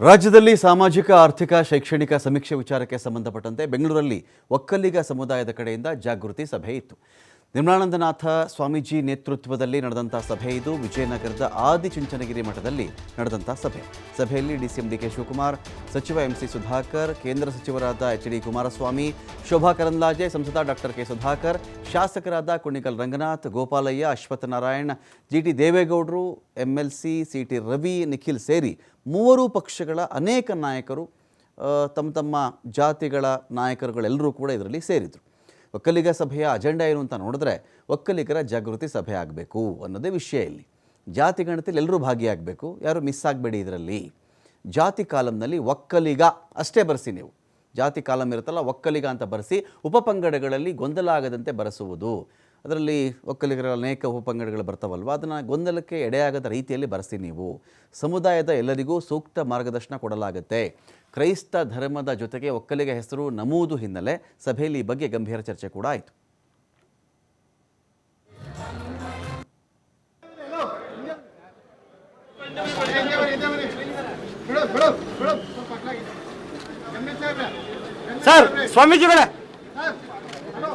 ರಾಜ್ಯದಲ್ಲಿ ಸಾಮಾಜಿಕ ಆರ್ಥಿಕ ಶೈಕ್ಷಣಿಕ ಸಮೀಕ್ಷೆ ವಿಚಾರಕ್ಕೆ ಸಂಬಂಧಪಟ್ಟಂತೆ ಬೆಂಗಳೂರಲ್ಲಿ ಒಕ್ಕಲಿಗ ಸಮುದಾಯದ ಕಡೆಯಿಂದ ಜಾಗೃತಿ ಸಭೆ ಇತ್ತು. ನಿರ್ಮಲಾನಂದನಾಥ ಸ್ವಾಮೀಜಿ ನೇತೃತ್ವದಲ್ಲಿ ನಡೆದಂಥ ಸಭೆ ಇದು. ವಿಜಯನಗರದ ಆದಿಚುಂಚನಗಿರಿ ಮಠದಲ್ಲಿ ನಡೆದಂಥ ಸಭೆ. ಸಭೆಯಲ್ಲಿ ಡಿಸಿಎಂ ಡಿಕೆ ಶಿವಕುಮಾರ್, ಸಚಿವ ಎಂಸಿ ಸುಧಾಕರ್, ಕೇಂದ್ರ ಸಚಿವರಾದ ಎಚ್ ಡಿ ಕುಮಾರಸ್ವಾಮಿ, ಶೋಭಾ ಕರಂದ್ಲಾಜೆ, ಸಂಸದ ಡಾಕ್ಟರ್ ಕೆ ಸುಧಾಕರ್, ಶಾಸಕರಾದ ಕುಣಿಗಲ್ ರಂಗನಾಥ್, ಗೋಪಾಲಯ್ಯ, ಅಶ್ವತ್ಥನಾರಾಯಣ್, ಜಿ ಟಿ ದೇವೇಗೌಡರು M L C C T Ravi, Nikhil ಸೇರಿ ಮೂವರು ಪಕ್ಷಗಳ ಅನೇಕ ನಾಯಕರು ತಮ್ಮ ತಮ್ಮ ಜಾತಿಗಳ ನಾಯಕರುಗಳೆಲ್ಲರೂ ಕೂಡ ಇದರಲ್ಲಿ ಸೇರಿದರು. ಒಕ್ಕಲಿಗ ಸಭೆಯ ಅಜೆಂಡಾ ಏನು ಅಂತ ನೋಡಿದ್ರೆ ಒಕ್ಕಲಿಗರ ಜಾಗೃತಿ ಸಭೆ ಆಗಬೇಕು ಅನ್ನೋದೇ ವಿಷಯ ಇಲ್ಲಿ. ಜಾತಿ ಗಣತಿಯಲ್ಲಿ ಎಲ್ಲರೂ ಭಾಗಿಯಾಗಬೇಕು, ಯಾರು ಮಿಸ್ ಆಗಬೇಡಿ ಇದರಲ್ಲಿ. ಜಾತಿ ಕಾಲಂನಲ್ಲಿ ಒಕ್ಕಲಿಗ ಅಷ್ಟೇ ಬರೆಸಿ ನೀವು. ಜಾತಿ ಕಾಲಂ ಇರುತ್ತಲ್ಲ, ಒಕ್ಕಲಿಗ ಅಂತ ಬರೆಸಿ ಉಪಪಂಗಡಗಳಲ್ಲಿ ಗೊಂದಲ ಆಗದಂತೆ ಬರೆಸುವುದು. ಅದರಲ್ಲಿ ಒಕ್ಕಲಿಗರ ಅನೇಕ ಉಪಪಂಗಡಗಳು ಬರ್ತಾವಲ್ವ? ಅದನ್ನು ಗೊಂದಲಕ್ಕೆ ಎಡೆಯಾಗದ ರೀತಿಯಲ್ಲಿ ಬರೆಸಿ ನೀವು. ಸಮುದಾಯದ ಎಲ್ಲರಿಗೂ ಸೂಕ್ತ ಮಾರ್ಗದರ್ಶನ ಕೊಡಲಾಗುತ್ತೆ. ಕ್ರೈಸ್ತ ಧರ್ಮದ ಜೊತೆಗೆ ಒಕ್ಕಲಿಗ ಹೆಸರು ನಮೂದು ಹಿನ್ನೆಲೆ ಸಭೆಯಲ್ಲಿ ಈ ಬಗ್ಗೆ ಗಂಭೀರ ಚರ್ಚೆ ಕೂಡ ಆಯಿತು. ಸರ್, ಸ್ವಾಮೀಜಿಗಳೇ!